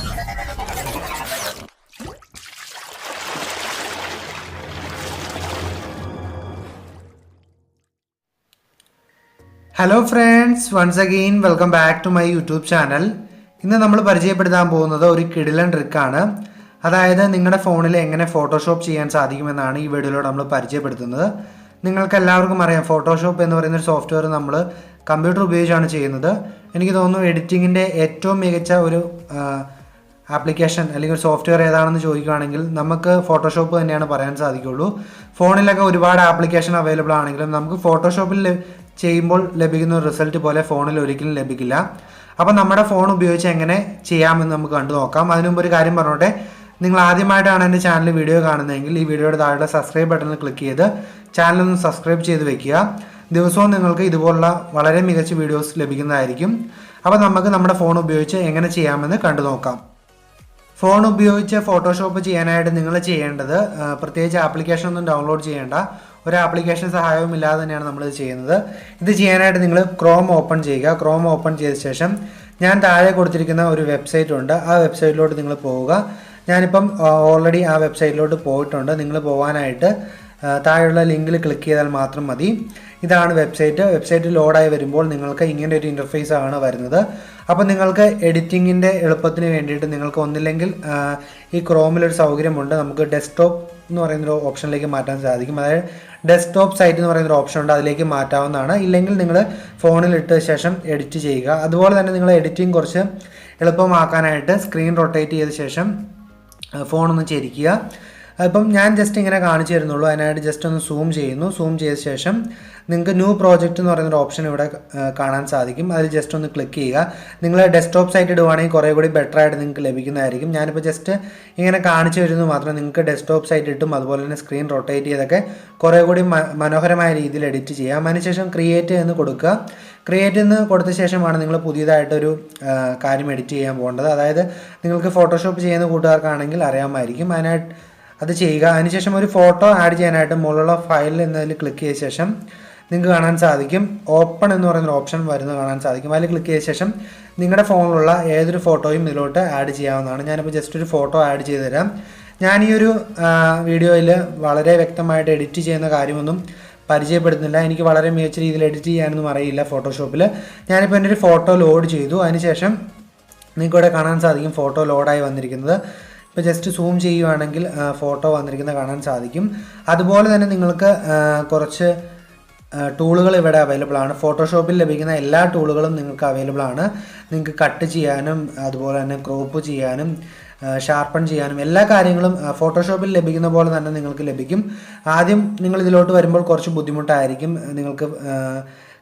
Hello friends once again welcome back to my YouTube channel ഇന്ന് നമ്മൾ പരിചയപ്പെടുത്താൻ പോകുന്നത് ഒരു കിടിലൻ ട്രിക്കാണ് അതായത് നിങ്ങളുടെ ഫോണിൽ എങ്ങനെ ഫോട്ടോഷോപ്പ് ചെയ്യാൻ സാധിക്കുമെന്നാണ് ഈ വീഡിയോയിലൂടെ നമ്മൾ പരിചയപ്പെടുത്തുന്നത്. നിങ്ങൾക്ക് എല്ലാവർക്കും അറിയാം ഫോട്ടോഷോപ്പ് എന്ന് പറയുന്ന ഒരു സോഫ്റ്റ്വെയർ നമ്മൾ കമ്പ്യൂട്ടർ ഉപയോഗിച്ചാണ് ചെയ്യുന്നത്. എനിക്ക് തോന്നുന്നു എഡിറ്റിങ്ങിന്റെ ഏറ്റവും മികച്ച ഒരു ആപ്ലിക്കേഷൻ അല്ലെങ്കിൽ ഒരു സോഫ്റ്റ്വെയർ ഏതാണെന്ന് ചോദിക്കുകയാണെങ്കിൽ നമുക്ക് ഫോട്ടോഷോപ്പ് തന്നെയാണ് പറയാൻ സാധിക്കുള്ളൂ. ഫോണിലൊക്കെ ഒരുപാട് ആപ്ലിക്കേഷൻ അവൈലബിൾ ആണെങ്കിലും നമുക്ക് ഫോട്ടോഷോപ്പിൽ ചെയ്യുമ്പോൾ ലഭിക്കുന്ന റിസൾട്ട് പോലെ ഫോണിൽ ഒരിക്കലും ലഭിക്കില്ല. അപ്പോൾ നമ്മുടെ ഫോൺ ഉപയോഗിച്ച് എങ്ങനെ ചെയ്യാമെന്ന് നമുക്ക് കണ്ടു നോക്കാം. അതിനു മുമ്പ് ഒരു കാര്യം പറഞ്ഞോട്ടെ. നിങ്ങൾ ആദ്യമായിട്ടാണ് എന്റെ ചാനൽ വീഡിയോ കാണുന്നതെങ്കിൽ ഈ വീഡിയോയുടെ താഴെ സബ്സ്ക്രൈബ് ബട്ടണിൽ ക്ലിക്ക് ചെയ്ത് ചാനൽ ഒന്ന് സബ്സ്ക്രൈബ് ചെയ്ത് വെക്കുക. ദിവസവും നിങ്ങൾക്ക് ഇതുപോലുള്ള വളരെ മികച്ച വീഡിയോസ് ലഭിക്കുന്നതായിരിക്കും. അപ്പോൾ നമുക്ക് നമ്മുടെ ഫോൺ ഉപയോഗിച്ച് എങ്ങനെ ചെയ്യാമെന്ന് കണ്ടു നോക്കാം. ഫോൺ ഉപയോഗിച്ച് ഫോട്ടോഷോപ്പ് ചെയ്യാനായിട്ട് നിങ്ങൾ ചെയ്യേണ്ടത് പ്രത്യേകിച്ച് ആപ്ലിക്കേഷൻ ഒന്നും ഡൗൺലോഡ് ചെയ്യേണ്ട ഒരു ആപ്ലിക്കേഷൻ സഹായവും ഇല്ലാതെ തന്നെയാണ് നമ്മൾ ഇത് ചെയ്യുന്നത്. ഇത് ചെയ്യാനായിട്ട് നിങ്ങൾ ക്രോം ഓപ്പൺ ചെയ്യുക. ക്രോം ഓപ്പൺ ചെയ്ത ശേഷം ഞാൻ താഴെ കൊടുത്തിരിക്കുന്ന ഒരു വെബ്സൈറ്റ് ഉണ്ട്. ആ വെബ്സൈറ്റിലോട്ട് നിങ്ങൾ പോവുക. ഞാനിപ്പം ഓൾറെഡി ആ വെബ്സൈറ്റിലോട്ട് പോയിട്ടുണ്ട്. നിങ്ങൾ പോകാനായിട്ട് താഴെയുള്ള ലിങ്കിൽ ക്ലിക്ക് ചെയ്താൽ മാത്രം മതി. ഇതാണ് വെബ്സൈറ്റ്. വെബ്സൈറ്റ് ലോഡായി വരുമ്പോൾ നിങ്ങൾക്ക് ഇങ്ങനെ ഒരു ഇന്റർഫേസ് ആണ് വരുന്നത്. അപ്പോൾ നിങ്ങൾക്ക് എഡിറ്റിങ്ങിന്റെ എളുപ്പത്തിന് വേണ്ടിയിട്ട് നിങ്ങൾക്ക് ഒന്നില്ലെങ്കിൽ ഈ ക്രോമിലൊരു സൗകര്യമുണ്ട്. നമുക്ക് ഡെസ്ക്ടോപ്പ് എന്ന് പറയുന്നൊരു ഓപ്ഷനിലേക്ക് മാറ്റാൻ സാധിക്കും. അതായത് ഡെസ്ക്ടോപ്പ് സൈറ്റ് എന്ന് പറയുന്നൊരു ഓപ്ഷൻ ഉണ്ട്. അതിലേക്ക് മാറ്റാവുന്നതാണ്. ഇല്ലെങ്കിൽ നിങ്ങൾ ഫോണിലിട്ട ശേഷം എഡിറ്റ് ചെയ്യുക. അതുപോലെ തന്നെ നിങ്ങൾ എഡിറ്റിംഗ് കുറച്ച് എളുപ്പമാക്കാനായിട്ട് സ്ക്രീൻ റൊട്ടേറ്റ് ചെയ്ത ശേഷം ഫോണൊന്ന് ചെരിക്കുക. അപ്പം ഞാൻ ജസ്റ്റ് ഇങ്ങനെ കാണിച്ചു തരുന്നുള്ളൂ അതിനായിട്ട് ജസ്റ്റ് ഒന്ന് സൂം ചെയ്യുന്നു. സൂം ചെയ്ത ശേഷം നിങ്ങൾക്ക് ന്യൂ പ്രോജക്റ്റ് എന്ന് പറയുന്നൊരു ഓപ്ഷൻ ഇവിടെ കാണാൻ സാധിക്കും. അതിൽ ജസ്റ്റ് ഒന്ന് ക്ലിക്ക് ചെയ്യുക. നിങ്ങൾ ഡെസ്ക്ടോപ്പ് സൈറ്റ് ഇടുവാണെങ്കിൽ കുറേ കൂടി ബെറ്റർ ആയിട്ട് നിങ്ങൾക്ക് ലഭിക്കുന്നതായിരിക്കും. ഞാനിപ്പോൾ ജസ്റ്റ് ഇങ്ങനെ കാണിച്ചു തരുന്നു മാത്രം നിങ്ങൾക്ക് ഡെസ്ക്ടോപ്പ് സൈറ്റ് ഇട്ടും അതുപോലെ തന്നെ സ്ക്രീൻ റൊട്ടേറ്റ് ചെയ്തൊക്കെ കുറേ കൂടി മനോഹരമായ രീതിയിൽ എഡിറ്റ് ചെയ്യാം. അതിനുശേഷം ക്രിയേറ്റ് എന്ന് കൊടുക്കുക. ക്രിയേറ്റ് എന്ന് കൊടുത്ത ശേഷമാണ് നിങ്ങൾ പുതിയതായിട്ടൊരു കാര്യം എഡിറ്റ് ചെയ്യാൻ പോകേണ്ടത്. അതായത് നിങ്ങൾക്ക് ഫോട്ടോഷോപ്പ് ചെയ്യുന്ന കൂട്ടുകാർക്കാണെങ്കിൽ അറിയാമായിരിക്കും. അതിനായിട്ട് അത് ചെയ്യുക. അതിനുശേഷം ഒരു ഫോട്ടോ ആഡ് ചെയ്യാനായിട്ട് മുകളിലുള്ള ഫയൽ എന്നതിൽ ക്ലിക്ക് ചെയ്ത ശേഷം നിങ്ങൾക്ക് കാണാൻ സാധിക്കും. ഓപ്പൺ എന്ന് പറയുന്ന ഓപ്ഷൻ വരുന്നത് കാണാൻ സാധിക്കും. അതിൽ ക്ലിക്ക് ചെയ്ത ശേഷം നിങ്ങളുടെ ഫോണിലുള്ള ഏതൊരു ഫോട്ടോയും ഇതിലോട്ട് ആഡ് ചെയ്യാവുന്നതാണ്. ഞാനിപ്പോൾ ജസ്റ്റ് ഒരു ഫോട്ടോ ആഡ് ചെയ്ത് തരാം. ഞാൻ ഈ ഒരു വീഡിയോയിൽ വളരെ വ്യക്തമായിട്ട് എഡിറ്റ് ചെയ്യുന്ന കാര്യമൊന്നും പരിചയപ്പെടുത്തുന്നില്ല. എനിക്ക് വളരെ മികച്ച രീതിയിൽ എഡിറ്റ് ചെയ്യാനൊന്നും അറിയില്ല ഫോട്ടോഷോപ്പിൽ ഞാനിപ്പോൾ എന്റെ ഒരു ഫോട്ടോ ലോഡ് ചെയ്തു. അതിനുശേഷം നിങ്ങൾക്ക് ഇവിടെ കാണാൻ സാധിക്കും ഫോട്ടോ ലോഡായി വന്നിരിക്കുന്നത്. ഇപ്പോൾ ജസ്റ്റ് സൂം ചെയ്യുവാണെങ്കിൽ ഫോട്ടോ വന്നിരിക്കുന്നത് കാണാൻ സാധിക്കും. അതുപോലെ തന്നെ നിങ്ങൾക്ക് കുറച്ച് ടൂളുകൾ ഇവിടെ അവൈലബിൾ ആണ്. ഫോട്ടോഷോപ്പിൽ ലഭിക്കുന്ന എല്ലാ ടൂളുകളും നിങ്ങൾക്ക് അവൈലബിൾ ആണ്. നിങ്ങൾക്ക് കട്ട് ചെയ്യാനും അതുപോലെ തന്നെ ക്രോപ്പ് ചെയ്യാനും ഷാർപ്പൺ ചെയ്യാനും എല്ലാ കാര്യങ്ങളും ഫോട്ടോഷോപ്പിൽ ലഭിക്കുന്ന പോലെ തന്നെ നിങ്ങൾക്ക് ലഭിക്കും. ആദ്യം നിങ്ങൾ ഇതിലോട്ട് വരുമ്പോൾ കുറച്ച് ബുദ്ധിമുട്ടായിരിക്കും. നിങ്ങൾക്ക്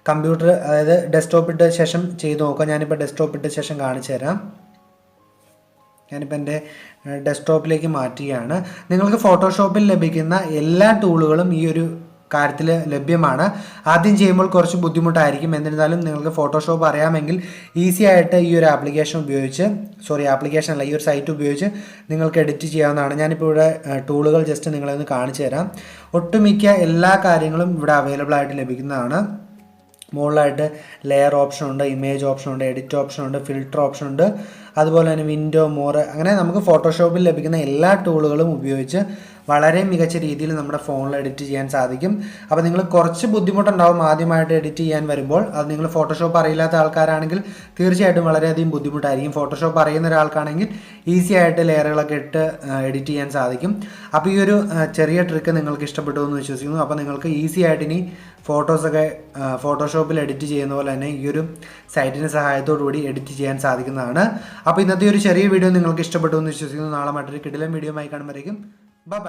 കമ്പ്യൂട്ടർ അതായത് ഡെസ്ക്ടോപ്പ് ഇട്ട ശേഷം ചെയ്ത് നോക്കാം. ഞാനിപ്പോൾ ഡെസ്ക്ടോപ്പ് ഇട്ട ശേഷം കാണിച്ചു തരാം ഞാനിപ്പോൾ എന്റെ ഡെസ്ക്ടോപ്പിലേക്ക് മാറ്റുകയാണ്. നിങ്ങൾക്ക് ഫോട്ടോഷോപ്പിൽ ലഭിക്കുന്ന എല്ലാ ടൂളുകളും ഈ ഒരു കാര്യത്തിൽ ലഭ്യമാണ്. ആദ്യം ചെയ്യുമ്പോൾ കുറച്ച് ബുദ്ധിമുട്ടായിരിക്കും. എന്നിരുന്നാലും നിങ്ങൾക്ക് ഫോട്ടോഷോപ്പ് അറിയാമെങ്കിൽ ഈസി ആയിട്ട് ഈ ഒരു ആപ്ലിക്കേഷൻ ഉപയോഗിച്ച് സോറി ആപ്ലിക്കേഷൻ അല്ല ഈ ഒരു സൈറ്റ് ഉപയോഗിച്ച് നിങ്ങൾക്ക് എഡിറ്റ് ചെയ്യാവുന്നതാണ്. ഞാനിപ്പോൾ ഇവിടെ ടൂളുകൾ ജസ്റ്റ് നിങ്ങളെ ഒന്ന് കാണിച്ചു തരാം. ഒട്ടുമിക്ക എല്ലാ കാര്യങ്ങളും ഇവിടെ അവൈലബിൾ ആയിട്ട് ലഭിക്കുന്നതാണ്. മുകളിലായിട്ട് ലെയർ ഓപ്ഷൻ ഉണ്ട് ഇമേജ് ഓപ്ഷൻ ഉണ്ട് എഡിറ്റ് ഓപ്ഷൻ ഉണ്ട് ഫിൽട്ടർ ഓപ്ഷൻ ഉണ്ട്. അതുപോലെ തന്നെ വിൻഡോ മോർ അങ്ങനെ നമുക്ക് ഫോട്ടോഷോപ്പിൽ ലഭിക്കുന്ന എല്ലാ ടൂളുകളും ഉപയോഗിച്ച് വളരെ മികച്ച രീതിയിൽ നമ്മുടെ ഫോണിൽ എഡിറ്റ് ചെയ്യാൻ സാധിക്കും. അപ്പോൾ നിങ്ങൾ കുറച്ച് ബുദ്ധിമുട്ടുണ്ടാവും ആദ്യമായിട്ട് എഡിറ്റ് ചെയ്യാൻ വരുമ്പോൾ. അത് നിങ്ങൾ ഫോട്ടോഷോപ്പ് അറിയില്ലാത്ത ആൾക്കാരാണെങ്കിൽ തീർച്ചയായിട്ടും വളരെയധികം ബുദ്ധിമുട്ടായിരിക്കും. ഫോട്ടോഷോപ്പ് അറിയുന്ന ഒരാൾക്കാണെങ്കിൽ ഈസി ആയിട്ട് ലെയറുകളൊക്കെ ഇട്ട് എഡിറ്റ് ചെയ്യാൻ സാധിക്കും. അപ്പോൾ ഈ ഒരു ചെറിയ ട്രിക്ക് നിങ്ങൾക്ക് ഇഷ്ടപ്പെട്ടു എന്ന് വിശ്വസിക്കുന്നു. അപ്പോൾ നിങ്ങൾക്ക് ഈസി ആയിട്ട് ഇനി ഫോട്ടോസൊക്കെ ഫോട്ടോഷോപ്പിൽ എഡിറ്റ് ചെയ്യുന്ന പോലെ തന്നെ ഈ ഒരു സൈറ്റിന്റെ സഹായത്തോടു കൂടി എഡിറ്റ് ചെയ്യാൻ സാധിക്കുന്നതാണ്. അപ്പോൾ ഇന്നത്തെ ഒരു ചെറിയ വീഡിയോ നിങ്ങൾക്ക് ഇഷ്ടപ്പെട്ടു എന്ന് വിശ്വസിക്കുന്നു. നാളെ മറ്റൊരു കിടിലൻ വീഡിയോ ആയി കാണുമ്പോഴേക്കും. ബൈ